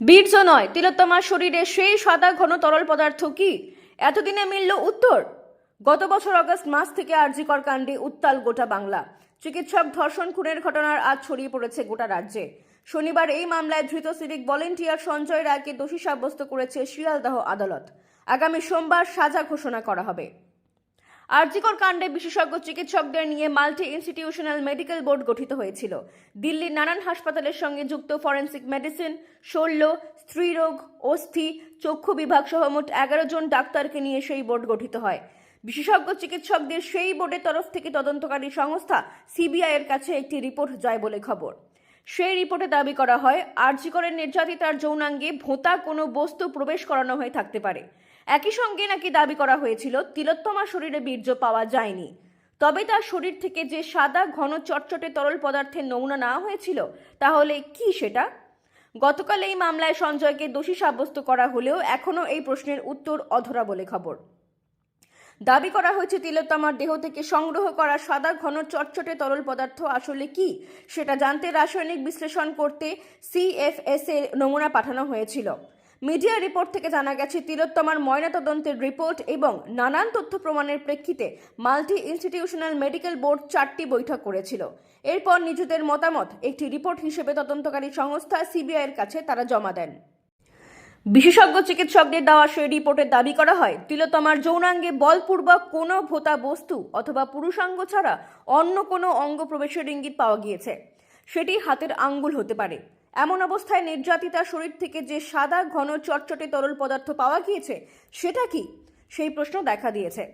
বীর্য নয়, তিলোত্তমার শরীরে সেই সাদা ঘন তরল পদার্থ কি? এতদিনে মিলল উত্তর। গত বছর আগস্ট মাস থেকে আরজিকর কাণ্ডে উত্তাল গোটা বাংলা। চিকিৎসক ধর্ষণ খুনের ঘটনার আজ ছড়িয়ে পড়েছে গোটা রাজ্যে। শনিবার এই মামলায় ধৃত সিভিক ভলেন্টিয়ার সঞ্জয় রায়কে দোষী সাব্যস্ত করেছে শিয়ালদাহ আদালত। আগামী সোমবার সাজা ঘোষণা করা হবে। আরজিকর কাণ্ডে বিশেষজ্ঞ চিকিৎসকদের নিয়ে মাল্টি ইনস্টিটিউশনাল মেডিকেল বোর্ড গঠিত হয়েছিল। দিল্লির নানান হাসপাতালের সঙ্গে যুক্ত ফরেন্সিক মেডিসিন, শল্য, স্ত্রীরোগ, অস্থি, চক্ষু বিভাগ সহ মোট এগারো জন ডাক্তারকে নিয়ে সেই বোর্ড গঠিত হয়। বিশেষজ্ঞ চিকিৎসকদের সেই বোর্ডের তরফ থেকে তদন্তকারী সংস্থা সিবিআই এর কাছে একটি রিপোর্ট যায় বলে খবর। সেই রিপোর্টে দাবি করা হয়, আরজিকরের নির্যাতিতার যৌনাঙ্গে ভোঁতা কোনো বস্তু প্রবেশ করানো হয়ে থাকতে পারে। একই সঙ্গে নাকি দাবি করা হয়েছিল, তিলোত্তমার শরীরে বীর্য পাওয়া যায়নি। তবে তার শরীর থেকে যে সাদা, ঘন, চটচটে তরল পদার্থের নমুনা নেওয়া হয়েছিল, তাহলে কি সেটা? গতকাল এই মামলায় সঞ্জয়কে দোষী সাব্যস্ত করা হলেও এখনও এই প্রশ্নের উত্তর অধরা বলে খবর। দাবি করা হয়েছে, তিলোত্তমার দেহ থেকে সংগ্রহ করা সাদা, ঘন, চটচটে তরল পদার্থ আসলে কি, সেটা জানতে রাসায়নিক বিশ্লেষণ করতে সিএফএস এর নমুনা পাঠানো হয়েছিল। মিডিয়া রিপোর্ট থেকে জানা গেছে, তিলোত্তমার ময়নাতদন্তের রিপোর্ট এবং নানান তথ্য প্রমাণের প্রেক্ষিতে মাল্টি ইনস্টিটিউশনাল মেডিকেল বোর্ড চারটি বৈঠক করেছিল। এরপর নিজেদের মতামত একটি রিপোর্ট হিসেবে তদন্তকারী সংস্থা সিবিআই এর কাছে তারা জমা দেন। বিশেষজ্ঞ চিকিৎসকদের দেওয়া সেই রিপোর্টে দাবি করা হয়, তিলোত্তমার যৌনাঙ্গে বলপূর্বক কোনো ভোতা বস্তু অথবা পুরুষাঙ্গ ছাড়া অন্য কোনো অঙ্গ প্রবেশের ইঙ্গিত পাওয়া গিয়েছে। সেটি হাতের আঙ্গুল হতে পারে। এমন অবস্থায় নির্যাতিতার শরীর থেকে যে সাদা, ঘন, চটচটে তরল পদার্থ পাওয়া গিয়েছে, সেটা কি? সেই প্রশ্ন দেখা দিয়েছে।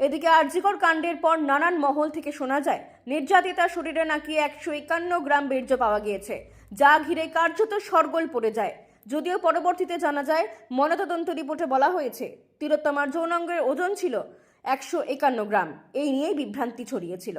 এদিকে আরজিকর কাণ্ডের পর নানান মহল থেকে শোনা যায়, নির্যাতিতার শরীরে নাকি একশো একান্ন গ্রাম বীর্য পাওয়া গিয়েছে, যা ঘিরে কার্যত সরগোল পড়ে যায়। যদিও পরবর্তীতে জানা যায়, ময়নাতদন্ত রিপোর্টে বলা হয়েছে, তিলোত্তমার যৌনাঙ্গের ওজন ছিল একশো একান্ন গ্রাম। এই নিয়েই বিভ্রান্তি ছড়িয়েছিল।